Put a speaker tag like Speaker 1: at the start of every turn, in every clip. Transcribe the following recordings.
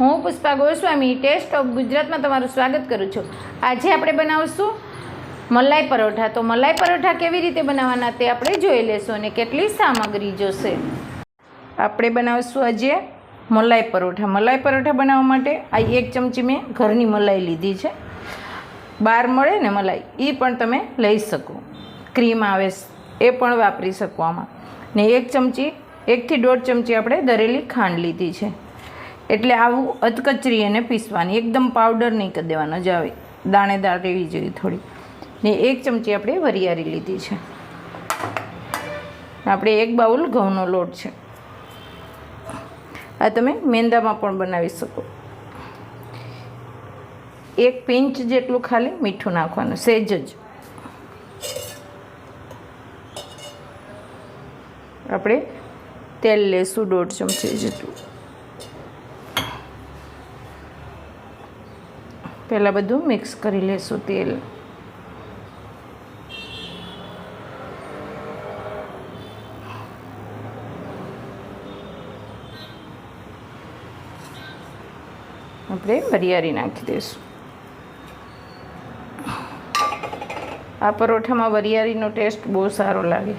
Speaker 1: હું Pushpa Goswami test of ગુજરાતમાં તમારું સ્વાગત કરું છું. આજે આપણે બનાવશું મલાઈ પરોઠા. તો મલાઈ પરોઠા કેવી રીતે બનાવવાના તે આપણે જોઈ લેશું અને કેટલી સામગ્રી જોશે. આપણે બનાવશું આજે મલાઈ પરોઠા. મલાઈ પરોઠા બનાવવા માટે આ એક ચમચી મેં ઘરની મલાઈ લીધી છે. બહાર મળે ને મલાઈ એ પણ તમે લઈ શકો. ક્રીમ આવે, એ પણ વાપરી શકો આમાં. ને એક ચમચી એકથી દોઢ ચમચી આપણે દરેલી ખાંડ લીધી છે. એટલે આવું અધકચરી એને પીસવાની, એકદમ પાવડર નહીં કરી દેવાનો, જ આવે. દાણેદાર રહેવી જોઈએ થોડી. ને એક ચમચી આપણે વરિયાળી લીધી છે. આપણે એક બાઉલ ઘઉંનો લોટ છે. આ તમે મેંદામાં પણ બનાવી શકો. એક પિંચ જેટલું ખાલી મીઠું નાખવાનું, સેજ જ. આપણે તેલ લેશું દોઢ ચમચી જેટલું. પહેલાં બધું મિક્સ કરી લેશું તેલ. આપણે વરિયાળી નાખી દઈશું આ પરોઠામાં વરિયાળીનો ટેસ્ટ બહુ સારો લાગે.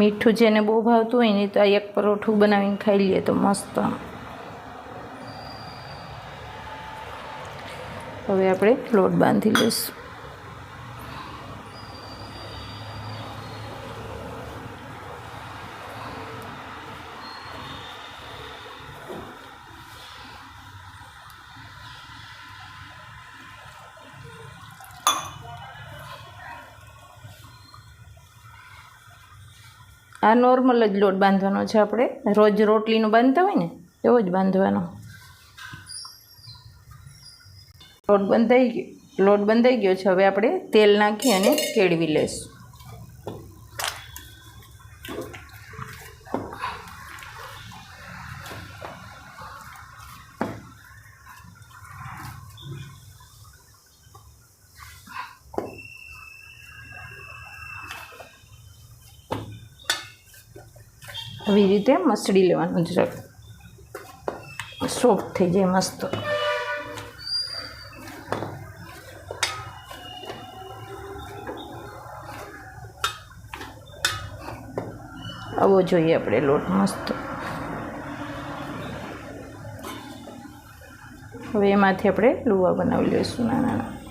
Speaker 1: મીઠું જેને બહુ ભાવતું હોય ને તો આ એક પરોઠું બનાવીને ખાઈ લઈએ તો મસ્ત. હવે આપણે લોટ બાંધી લઈશું. આ નોર્મલ જ લોટ બાંધવાનો છે આપણે. રોજ રોટલીનું બાંધતા હોય ને, એવો જ બાંધવાનો. લોટ બંધાઈ ગયો, લોટ બંધાઈ ગયો છે. હવે આપણે તેલ નાખી અને કેળવી લઈશું. આવી રીતે મસળી લેવાનું છે. સોફ્ટ થઈ જાય મસ્ત. આવો જોઈએ આપણે લોટ મસ્ત. હવે એમાંથી આપણે લુવા બનાવી લઈશું નાના નાના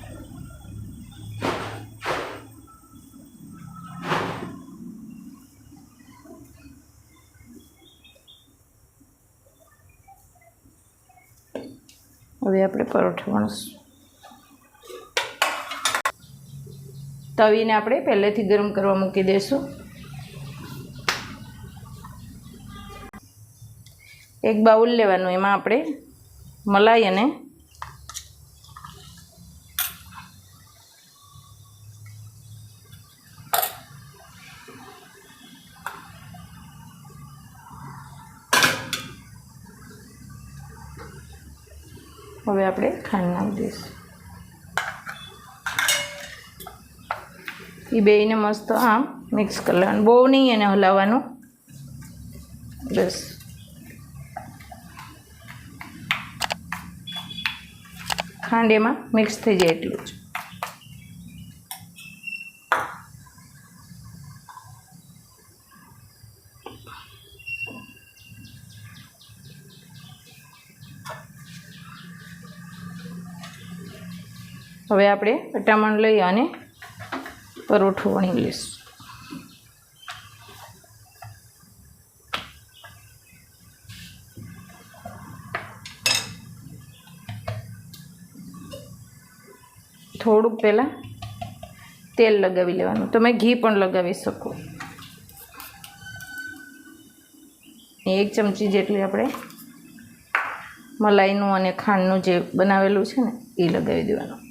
Speaker 1: હવે આપણે પરોઠા વણશું તવીને આપણે પહેલેથી ગરમ કરવા મૂકી દઈશું એક બાઉલ લેવાનું, એમાં આપણે મલાઈ અને હવે આપણે ખાંડ નાખી દઈશું. એ બેયને મસ્ત આમ મિક્સ કરી લેવાનું. બહુ નહીં એને હલાવવાનું. બસ. ખાંડ એમાં મિક્સ થઈ જાય એટલું જ. હવે આપણે અટામણ લઈ અને પરોઠું વણી લઈશું. થોડુંક પહેલાં તેલ લગાવી લેવાનું. તમે ઘી પણ લગાવી શકો. એક ચમચી જેટલી આપણે મલાઈનું અને ખાંડનું જે બનાવેલું છે ને, એ લગાવી દેવાનું.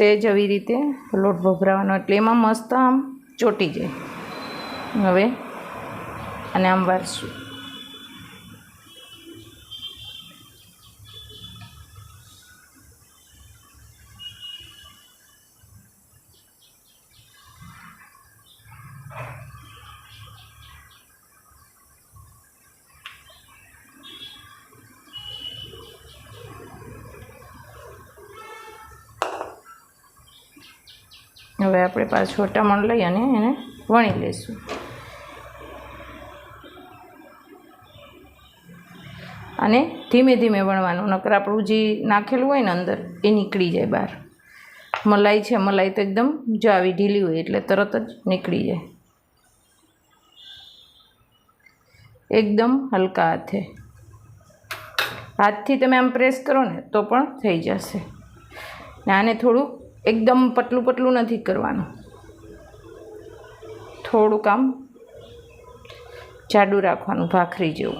Speaker 1: સેજ આવી રીતે લોટ ભભરાવાનો. એટલે એમાં મસ્ત આમ ચોટી જાય. હવે અને આમ વારશું. હવે આપણે પાછું છોટામણ લઈ અને એને વણી લઈશું. અને ધીમે ધીમે વણવાનું, નકર આપણું જે નાખેલું હોય ને અંદર, એ નીકળી જાય બહાર. મલાઈ છે, મલાઈ તો એકદમ જો આવી ઢીલી હોય, એટલે તરત જ નીકળી જાય. એકદમ હલકા હાથે. હાથથી તમે આમ પ્રેસ કરો ને, તો પણ થઈ જશે. ને આને થોડું એકદમ પતલું પતલું નથી કરવાનું. થોડુંક આમ જાડું રાખવાનું, ભાખરી જેવું.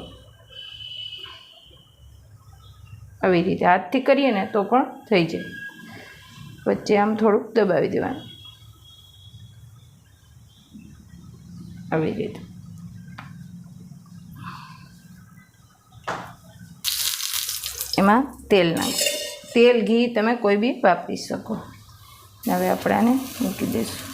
Speaker 1: આવી રીતે હાથથી કરીએ ને તો પણ થઈ જાય. વચ્ચે આમ થોડુંક દબાવી દેવાનું. આવી રીતે. એમાં તેલ નાખ. તેલ, ઘી તમે કોઈ બી વાપરી શકો. હવે આપણે આને મૂકી દઈશું.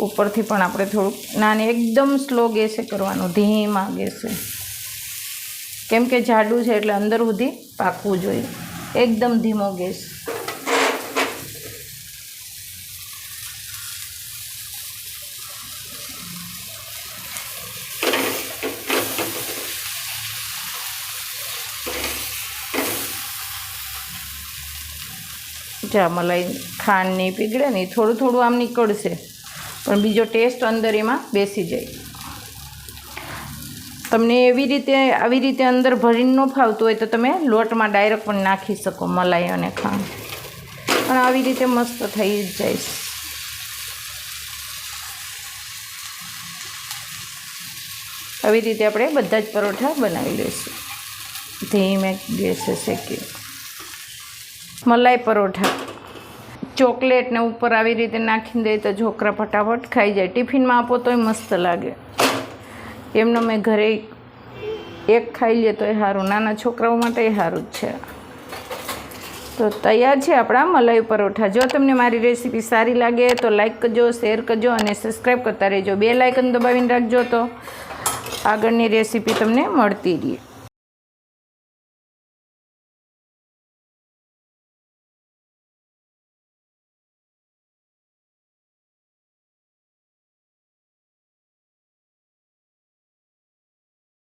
Speaker 1: ઉપરથી પણ આપણે થોડુંક નાને એકદમ સ્લો ગેસે કરવાનું, ધીમા ગેસે. કેમ કે જાડું છે એટલે અંદર સુધી પાકવું જોઈએ. એકદમ ધીમો ગેસ. જા મલાઈ ખાંડ નહીં પીગળે નહીં થોડું થોડું આમ નીકળશે. પણ બીજો ટેસ્ટ અંદર એમાં બેસી જાય. તમને એવી રીતે, આવી રીતે અંદર ભરીને ન ફાવતું હોય તો તમે લોટમાં ડાયરેક્ટ પણ નાખી શકો મલાઈ અને ખાંડ. પણ આવી રીતે મસ્ત થઈ જ જાય. આવી રીતે આપણે બધા જ પરોઠા બનાવી લઈશું. ધીમે ગેસે શેકી મલાઈ પરોઠા. ચોકલેટ ને ઉપર આવી રીતે નાખીને દઈએ તો છોકરા ફટાફટ ખાઈ જાય. ટિફિનમાં આપો તોય મસ્ત લાગે. એમનો મેં ઘરે એક ખાઈ લે તો એ સારું નાના છોકરાઓ માટે એ સારું જ છે. તો તૈયાર છે આપણા મલાઈ પરોઠા. જો તમને મારી રેસીપી સારી લાગે તો લાઈક કરજો, શેર કરજો અને સબસ્ક્રાઈબ કરતા રહેજો. બે લાઇકન દબાવીને રાખજો તો આગળની રેસીપી તમને મળતી રહે.